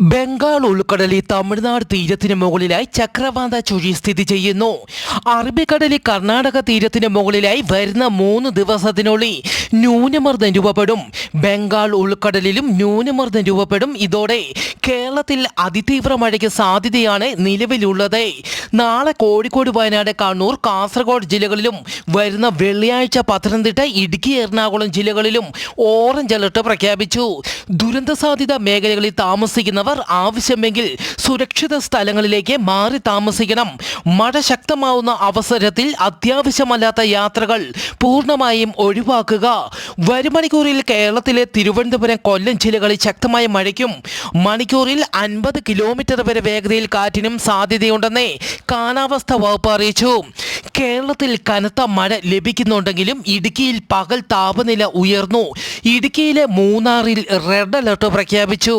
ബംഗാൾ ഉൾക്കടലിൽ തമിഴ്നാട് തീരത്തിന് മുകളിലായി ചക്രവാത ചുഴി സ്ഥിതി ചെയ്യുന്നു. അറബിക്കടലിൽ കർണാടക തീരത്തിന് മുകളിലായി വരുന്ന മൂന്ന് ദിവസത്തിനുള്ളിൽ ന്യൂനമർദ്ദം രൂപപ്പെടും. ബംഗാൾ ഉൾക്കടലിലും ന്യൂനമർദ്ദം രൂപപ്പെടും. ഇതോടെ കേരളത്തിൽ അതിതീവ്ര മഴയ്ക്ക് സാധ്യതയാണ് നിലവിലുള്ളത്. നാളെ കോഴിക്കോട് വയനാട് കണ്ണൂർ കാസർഗോഡ് ജില്ലകളിലും വരുന്ന വെള്ളിയാഴ്ച പത്തനംതിട്ട ഇടുക്കി എറണാകുളം ജില്ലകളിലും ഓറഞ്ച് അലർട്ട് പ്രഖ്യാപിച്ചു. ദുരന്ത സാധ്യത മേഖലകളിൽ താമസിക്കുന്നവർ ആവശ്യമെങ്കിൽ സുരക്ഷിത സ്ഥലങ്ങളിലേക്ക് മാറി താമസിക്കണം. മഴ ശക്തമാവുന്ന അവസരത്തിൽ അത്യാവശ്യമല്ലാത്ത യാത്രകൾ പൂർണമായും ഒഴിവാക്കുക. വരുമണിക്കൂറിൽ കേരളത്തിലെ തിരുവനന്തപുരം കൊല്ലം ജില്ലകളിൽ ശക്തമായ മഴയ്ക്കും മണിക്കൂറിൽ അൻപത് കിലോമീറ്റർ വരെ വേഗതയിൽ കാറ്റിനും സാധ്യതയുണ്ടെന്ന് കാലാവസ്ഥ വകുപ്പ് അറിയിച്ചു. കേരളത്തിൽ കനത്ത മഴ ലഭിക്കുന്നുണ്ടെങ്കിലും ഇടുക്കിയിൽ പകൽ താപനില ഉയർന്നു. ഇടുക്കിയിലെ മൂന്നാറിൽ റെഡ് അലർട്ട് പ്രഖ്യാപിച്ചു.